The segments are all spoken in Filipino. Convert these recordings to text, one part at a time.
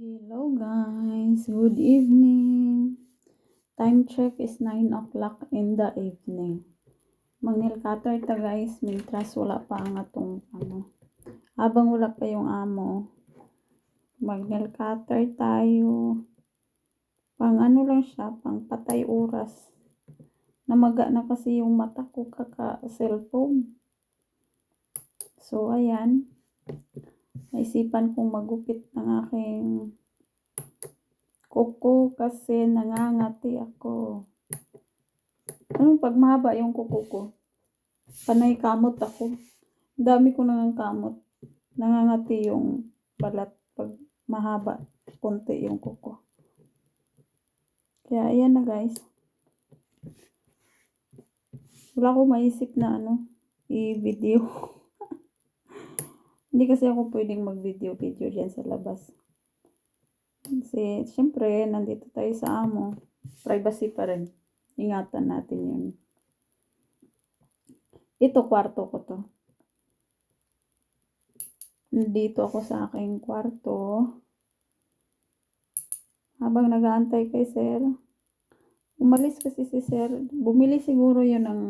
Hello guys, good evening. Time check is 9 o'clock in the evening. Mag-nail cutter ta guys, mintras wala pa ang atong ano. Habang wala pa yung amo, mag-nail cutter tayo. Pang ano lang siya, pang patay oras. Namaga na kasi yung mata ko kaka cellphone. So ayan, naisipan kong magupit ng aking kuko kasi nangangati ako. Anong pag mahaba yung kuko ko? Panay kamot ako. Dami ko nang kamot. Nangangati yung balat pag mahaba konti yung kuko. Kaya ayan na guys. Wala ko maisip na ano, i-video. Hindi kasi ako pwedeng mag-video-video dyan sa labas. Kasi, syempre, nandito tayo sa amo. Privacy pa rin. Ingatan natin yun. Ito, kwarto ko to. Nandito ako sa aking kwarto. Habang nag-aantay kay sir. Umalis kasi si sir. Bumili siguro yun ng...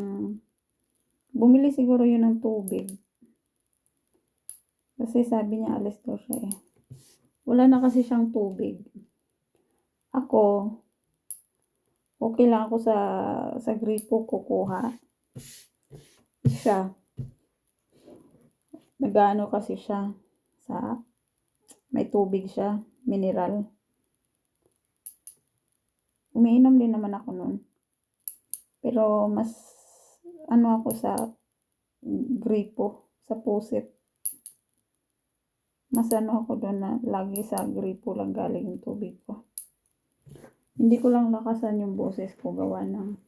Bumili siguro yun ng tubig. Kasi sabi niya alis daw siya eh. Wala na kasi siyang tubig. Ako, okay lang ako sa sa gripo kukuha. Siya, nagano kasi siya sa may tubig siya, mineral. Umiinom din naman ako nun. Pero mas ano ako sa gripo, sa pusit mas ano ako doon na lagi sa gripo lang galing yung tubig ko. Hindi ko lang lakasan yung boses ko gawa ng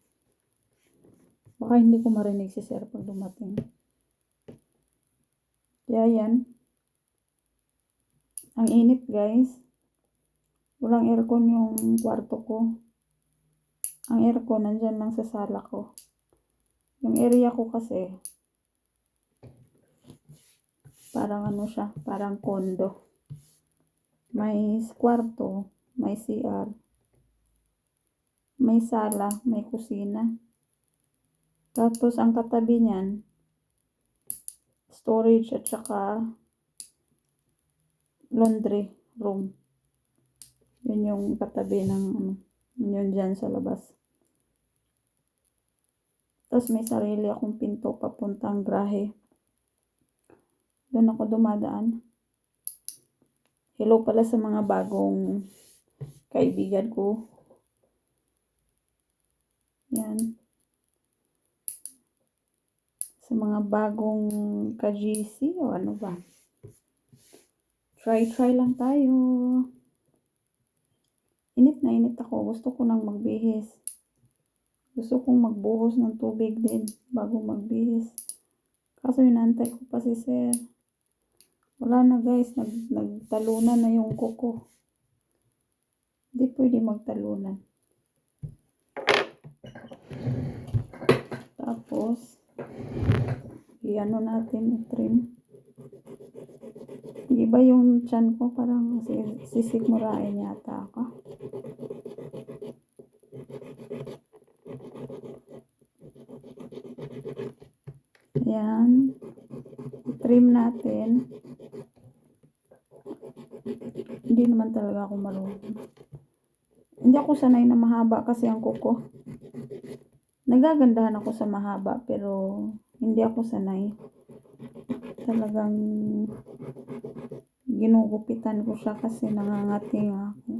baka hindi ko marinig si sir pag dumating. Kaya yan. Ang init guys. Walang aircon yung kwarto ko. Ang aircon nandyan lang sa sala ko. Yung area ko kasi parang ano siya, parang kondo. May kwarto, may CR, may sala, may kusina. Tapos ang katabi niyan, storage at saka laundry room. Yun yung katabi ng ano, yun dyan sa labas. Tapos may sarili akong pinto papuntang grahe. Doon ako dumadaan. Hello pala sa mga bagong kaibigan ko. Yan. Sa mga bagong ka-GC o ano ba. Try-try lang tayo. Init na init ako. Gusto ko nang magbihis. Gusto kong magbuhos ng tubig din bago magbihis. Kaso inantay ko pa si sir. Wala na guys, nag, nagtalunan na yung kuko. Hindi pwede magtalunan. Tapos, i-ano natin, i-trim. Di ba yung chan ko parang sisigmurain yata ako. Ayan. I-trim natin. Hindi naman talaga ako marunong. Hindi ako sanay na mahaba kasi ang kuko. Nagagandahan ako sa mahaba pero hindi ako sanay. Talagang ginugupitan ko siya kasi nangangati nga ako.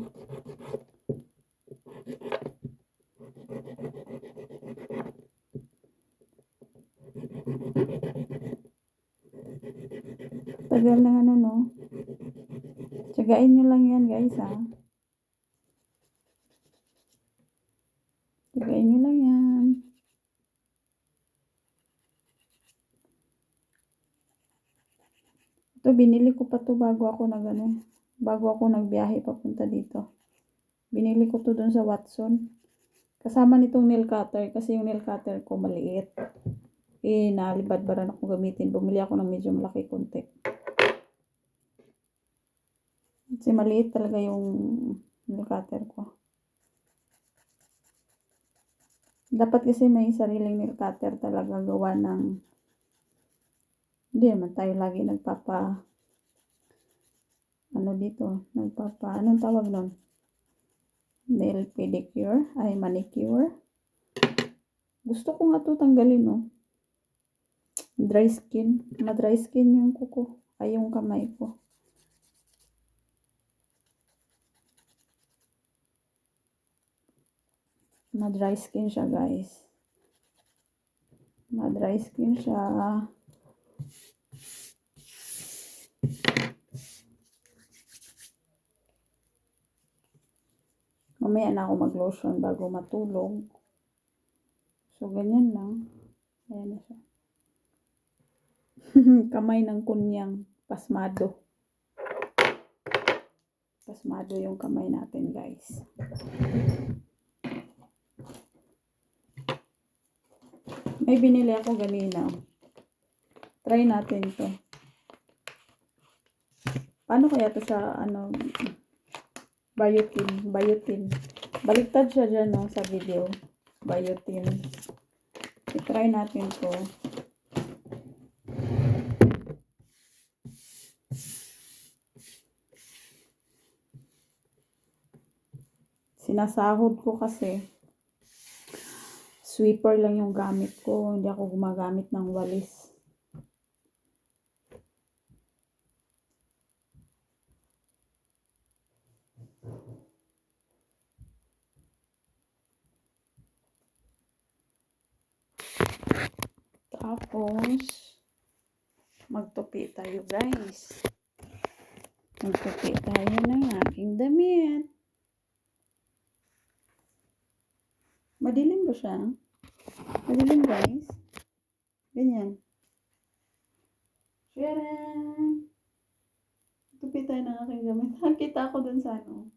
Tagal ng ano no. Tsagain nyo lang yan guys ha. Tsagain nyo lang yan. Ito binili ko pa to bago ako nag ano, bago ako nagbiyahe papunta dito. Binili ko to dun sa Watson. Kasama nitong nail cutter kasi yung nail cutter ko maliit. Eh, nalibad-baran ako gamitin. Bumili ako ng medyo malaki konti. Kasi maliit talaga yung nail cutter ko. Dapat kasi may sariling nail cutter talaga gawa ng hindi naman tayo lagi nagpapa ano dito, nagpapa, anong tawag nun? Nail pedicure, ay manicure. Gusto ko nga to tanggalin, no? Dry skin. Ma-dry skin yung kuko. Ay, yung kamay ko. Ma-dry skin siya, guys. Ma-dry skin siya. Mamaya na ako mag-lotion bago matulog. So, ganyan lang. Ayan na siya. Kamay ng kunyang pasmado. Pasmado yung kamay natin, guys. May binili ako ganina. Try natin to. Paano kaya to sa ano biotin, biotin. Baliktad siya dyan no, sa video. Biotin. I-try natin to. Sinasahod ko kasi sweeper lang yung gamit ko. Hindi ako gumagamit ng walis. Tapos, magtupi tayo guys. Magtupi tayo ng aking damit. Madilim ba siya? Madilim guys? Ganyan. Sharon! Tupi tayo ng aking damit. Kita ko dun sa ano.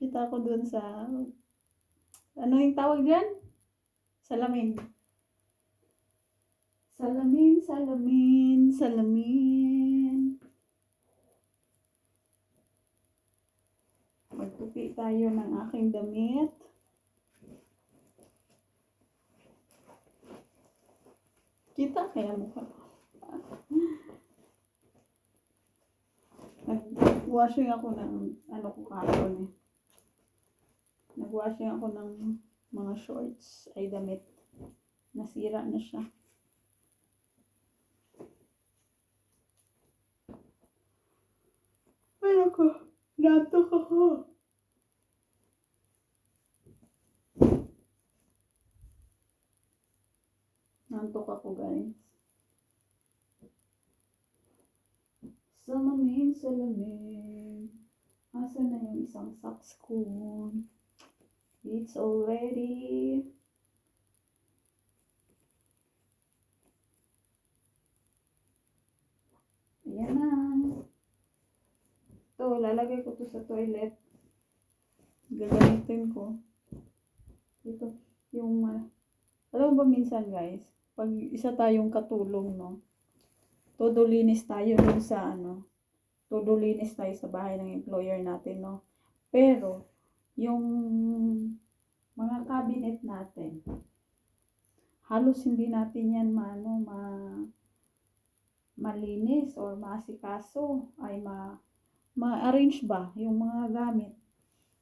Kita ko dun sa... Ano yung tawag dyan? Salamin. Salamin, salamin, salamin. Magtupi tayo ng aking damit. Kita kaya mukha ko. Nag-washing ako ng ano ko kahapon eh. Nag-washing ako ng mga shorts ay damit. Nasira na siya. Ay ako, natok ako. Nantok ako guys. Salamin, salamin. Asa na yung isang socks ko? It's already... Ayan na. Ito, lalagay ko to sa toilet. Gagamitin ko. Ito, yung... Uh, alam ba minsan guys, pag isa tayong katulong, no? Todo linis tayo dun sa ano, todo linis tayo sa bahay ng employer natin, no? Pero, yung mga cabinet natin, halos hindi natin yan maano, ma, malinis or maasikaso, ay ma, ma-arrange ba yung mga gamit.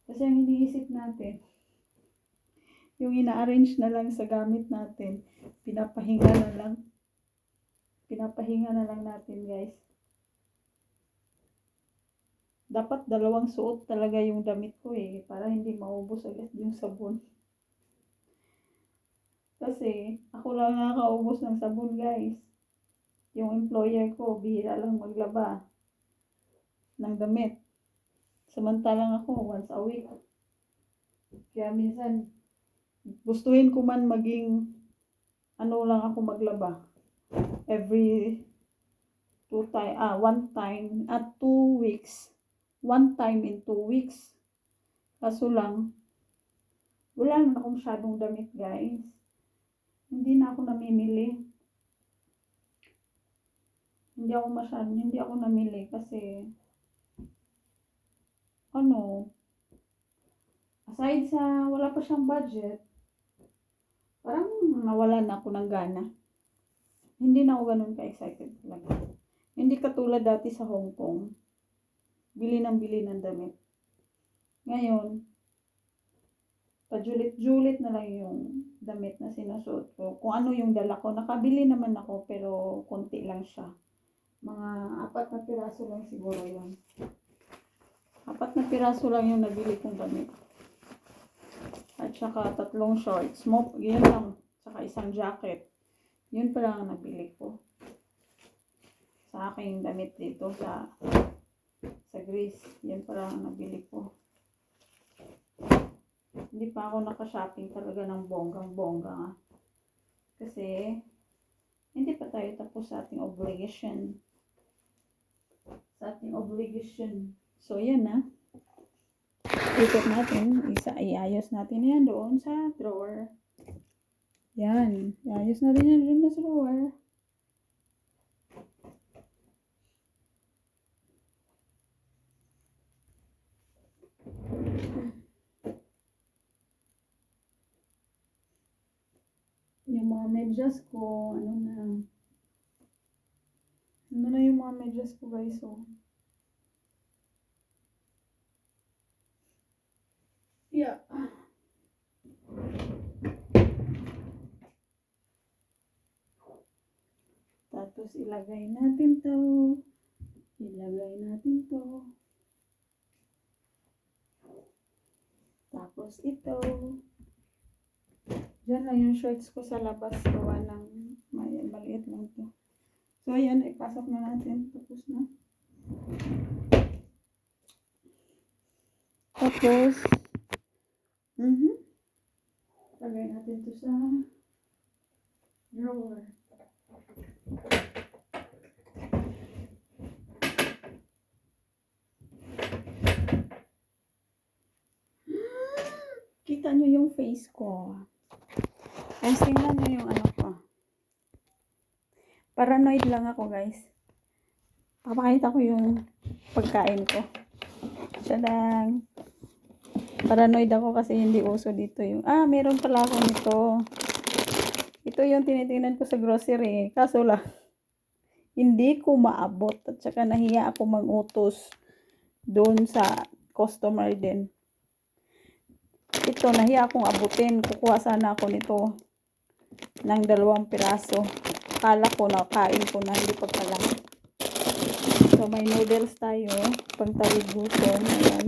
Kasi ang iniisip natin, yung ina-arrange na lang sa gamit natin, pinapahinga na lang. Pinapahinga na lang natin, guys. Dapat dalawang suot talaga yung damit ko eh, para hindi maubos agad yung sabon. Kasi, ako lang nakakaubos ng sabon, guys. Yung employer ko, bihira lang maglaba ng damit. Samantalang ako, once a week. Kaya minsan, gustuhin ko man maging ano lang ako maglaba. Every two time ah one time at two weeks. One time in two weeks. Kaso lang wala na akong masyadong damit guys. Hindi na ako namimili. Hindi ako masyadong hindi ako namili kasi ano, aside sa wala pa siyang budget, nawalan na ako ng gana. Hindi na ako ganun ka-excited talaga. Hindi katulad dati sa Hong Kong. Bili ng bili ng damit. Ngayon, pajulit-julit na lang yung damit na sinusuot ko. Kung ano yung dala ko. Nakabili naman ako pero konti lang siya. Mga apat na piraso lang siguro yun. Apat na piraso lang yung nabili kong damit. At saka tatlong shorts. Mo, yun lang. Saka isang jacket. Yun pa lang ang nabili ko. Sa aking damit dito sa sa Greece. Yun pa lang ang nabili ko. Hindi pa ako naka-shopping talaga ng bonggang-bongga. Kasi, hindi pa tayo tapos sa ating obligation. Sa ating obligation. So, yan na. Ikot natin. Isa, iayos natin yan doon sa drawer. Yan. Iayos natin yan doon sa drawer. Yung mga medyas ko, ano na. Ano na yung mga medyas ko guys, oh. Yeah. Tapos ilagay natin to. Ilagay natin to. Tapos ito. Diyan lang yung shorts ko sa labas. Gawa ng may maliit lang to. So, ayan. Ipasok na natin. Tapos na. Tapos, mhm. Lagay natin to sa drawer. Kita nyo yung face ko. Guys, tingnan nyo yung ano ko. Paranoid lang ako, guys. Papakita ko yung pagkain ko. Tadang! Paranoid ako kasi hindi uso dito yung... Ah, meron pala ako nito. Ito yung tinitingnan ko sa grocery. Kaso lang, hindi ko maabot. At saka nahiya ako mangutos doon sa customer din. Ito, nahiya akong abutin. Kukuha sana ako nito ng dalawang piraso. Akala ko na kain ko na, hindi pa pala. So, may noodles tayo. Pangtawid gutom. Ayan.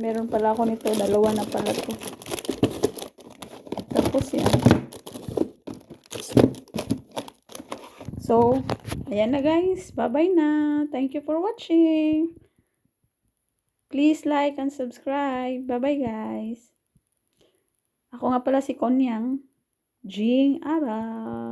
Meron pala ako nito. Dalawa na pala to. Tapos yan. So, ayan na guys. Bye-bye na. Thank you for watching. Please like and subscribe. Bye-bye guys. Ako nga pala si Konyang. Jing Araw.